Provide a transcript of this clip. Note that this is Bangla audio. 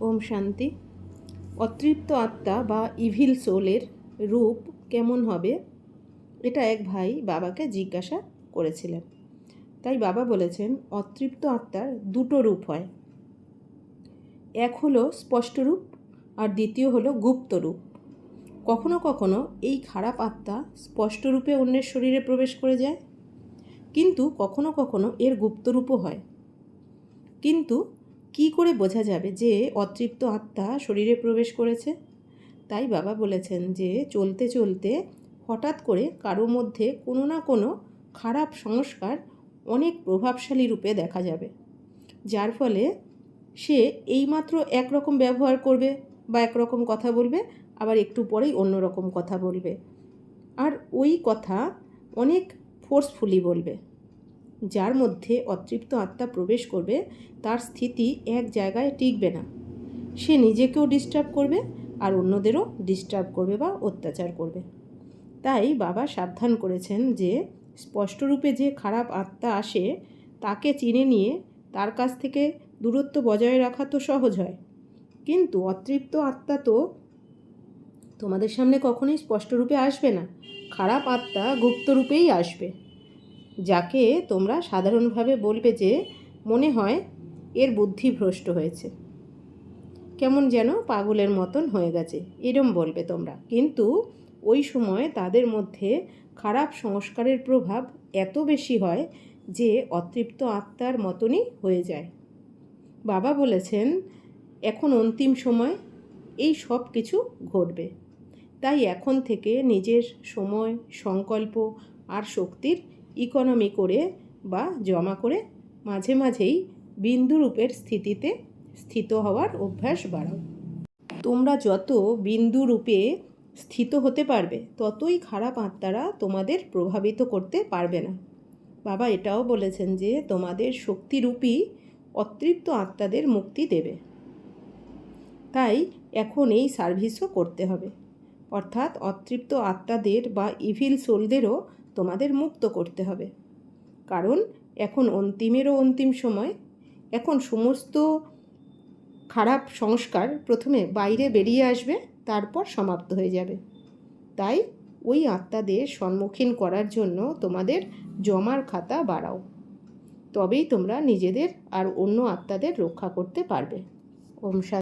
ওম শান্তি। অতৃপ্ত আত্মা বা ইভিল সোলের রূপ কেমন হবে? এটা এক ভাই বাবাকে জিজ্ঞাসা করেছিলেন। তাই বাবা বলেছেন, অতৃপ্ত আত্মার দুটো রূপ হয়। এক হলো স্পষ্ট রূপ আর দ্বিতীয় হলো গুপ্ত রূপ। কখনো কখনো এই খারাপ আত্মা স্পষ্ট রূপে অন্যের শরীরে প্রবেশ করে যায়। কিন্তু কখনো কখনো এর গুপ্ত রূপও হয়। কিন্তু কি করে বোঝা যাবে যে অতৃপ্ত আত্মা শরীরে প্রবেশ করেছে? তাই বাবা বলেছেন যে চলতে চলতে হঠাৎ করে কারও মধ্যে কোনো না কোনো খারাপ সংস্কার অনেক প্রভাবশালী রূপে দেখা যাবে। যার ফলে সে এইমাত্র একরকম ব্যবহার করবে বা একরকম কথা বলবে, আবার একটু পরেই অন্য রকম কথা বলবে। আর ওই কথা অনেক ফোর্সফুলি বলবে। যার মধ্যে অতৃপ্ত আত্মা প্রবেশ করবে, তার স্থিতি এক জায়গায় টিকবে না। সে নিজেকেও ডিস্টার্ব করবে আর অন্যদেরও ডিস্টার্ব করবে বা অত্যাচার করবে। তাই বাবা সাবধান করেছেন যে, স্পষ্টরূপে যে খারাপ আত্মা আসে, তাকে চিনে নিয়ে তার কাছ থেকে দূরত্ব বজায় রাখা তো সহজ হয়। কিন্তু অতৃপ্ত আত্মা তো তোমাদের সামনে কখনোই স্পষ্টরূপে আসবে না। খারাপ আত্মা গুপ্তরূপেই আসবে। যাকে তোমরা সাধারণভাবে বলবে যে মনে হয় এর বুদ্ধি ভ্রষ্ট হয়েছে। কেমন যেন পাগলের মতন হয়ে গেছে, এরম বলবে তোমরা। কিন্তু ওই সময় তাদের মধ্যে খারাপ সংস্কারের প্রভাব এত বেশি হয় যে অতৃপ্ত আত্মার মতনই হয়ে যায়। বাবা বলেছেন, এখন অন্তিম সময়, এই সব কিছু ঘটবে। তাই এখন থেকে নিজের সময়, সংকল্প আর শক্তির ইকোনমি করে বা জমা করে মাঝে মাঝেই বিন্দুরূপের স্থিতিতে স্থিত হওয়ার অভ্যাস বাড়াও। তোমরা যত বিন্দুরূপে স্থিত হতে পারবে, ততই খারাপ আত্মারা তোমাদের প্রভাবিত করতে পারবে না। বাবা এটাও বলেছেন যে, তোমাদের শক্তিরূপী অতৃপ্ত আত্মাদের মুক্তি দেবে। তাই এখন এই সার্ভিসও করতে হবে। অর্থাৎ অতৃপ্ত আত্মাদের বা ইভিল সোলদেরও তোমাদের মুক্ত করতে হবে। কারণ এখন অন্তিমেরও অন্তিম সময়। এখন সমস্ত খারাপ সংস্কার প্রথমে বাইরে বেরিয়ে আসবে, তারপর সমাপ্ত হয়ে যাবে। তাই ওই আত্মাদের সম্মুখীন করার জন্য তোমাদের জমার খাতা বাড়াও। তবেই তোমরা নিজেদের আর অন্য আত্মাদের রক্ষা করতে পারবে। ওম